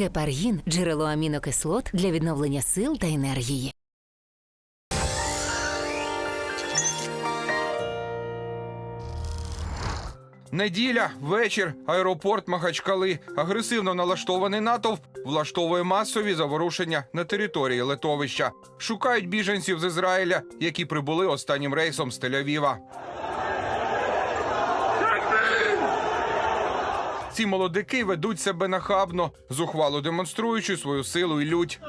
Гепаргін джерело амінокислот для відновлення сил та енергії. Неділя, вечір, аеропорт Махачкали. Агресивно налаштований натовп влаштовує масові заворушення на території литовища. Шукають біженців з Ізраїля, які прибули останнім рейсом з Тель-Авіва. Ці молодики ведуть себе нахабно, зухвало демонструючи свою силу і лють.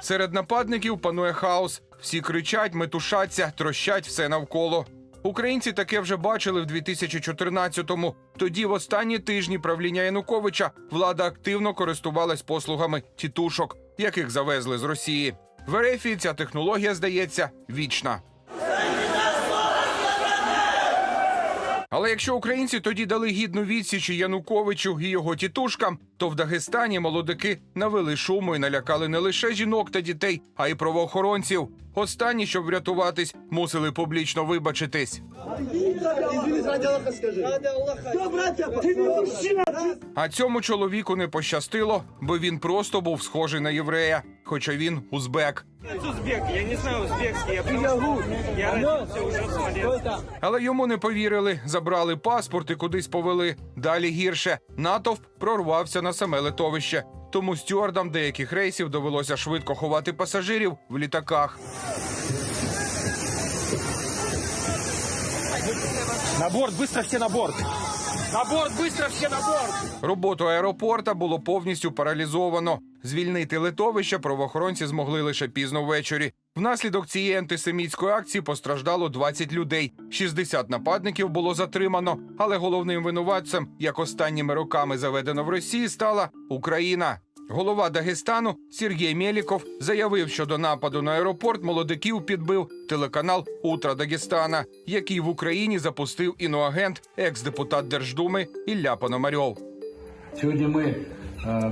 Серед нападників панує хаос. Всі кричать, метушаться, трощать все навколо. Українці таке вже бачили в 2014-му. Тоді, в останні тижні правління Януковича, влада активно користувалась послугами тітушок, яких завезли з Росії. В Ерефії ця технологія здається вічна. Але якщо українці тоді дали гідну відсіч Януковичу і його тітушкам, то в Дагестані молодики навели шуму і налякали не лише жінок та дітей, а й правоохоронців. Останні, щоб врятуватись, мусили публічно вибачитись. А цьому чоловіку не пощастило, бо він просто був схожий на єврея, хоча він узбек. узбек, я не знаю узбекский, я уже в. Але йому не повірили, забрали паспорт і кудись повели. Далі гірше. Натовп прорвався на саме литовище. Тому стюардам деяких рейсів довелося швидко ховати пасажирів в літаках. На борт, быстро все на борт! На борт, быстро все на борт! Роботу аеропорта було повністю паралізовано. Звільнити литовище правоохоронці змогли лише пізно ввечері. Внаслідок цієї антисемітської акції постраждало 20 людей. 60 нападників було затримано. Але головним винуватцем, як останніми роками заведено в Росії, стала Україна. Голова Дагестану Сергій Мєліков заявив, що до нападу на аеропорт молодиків підбив телеканал Утра Дагестана, який в Україні запустив іноагент, екс-депутат Держдуми Ілля Пономарьов. Сегодня мы э,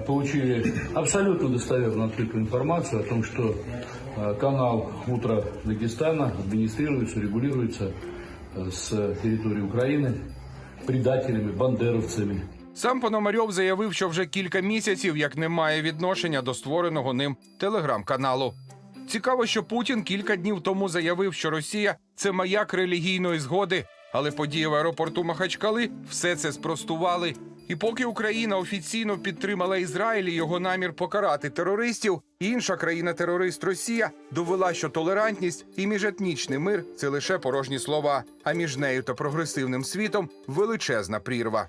получили абсолютно достоверную открытую информацию о том, что э, канал «Утро Дагестана» администрируется, регулируется э, с территории Украины предателями, бандеровцами, Сам Пономарьов заявив, що вже кілька місяців як не має відношення до створеного ним телеграм-каналу. Цікаво, що Путін кілька днів тому заявив, що Росія це маяк релігійної згоди, але події в аеропорту Махачкали все це спростували. І поки Україна офіційно підтримала Ізраїль і його намір покарати терористів, інша країна-терорист Росія довела, що толерантність і міжетнічний мир це лише порожні слова, а між нею та прогресивним світом величезна прірва.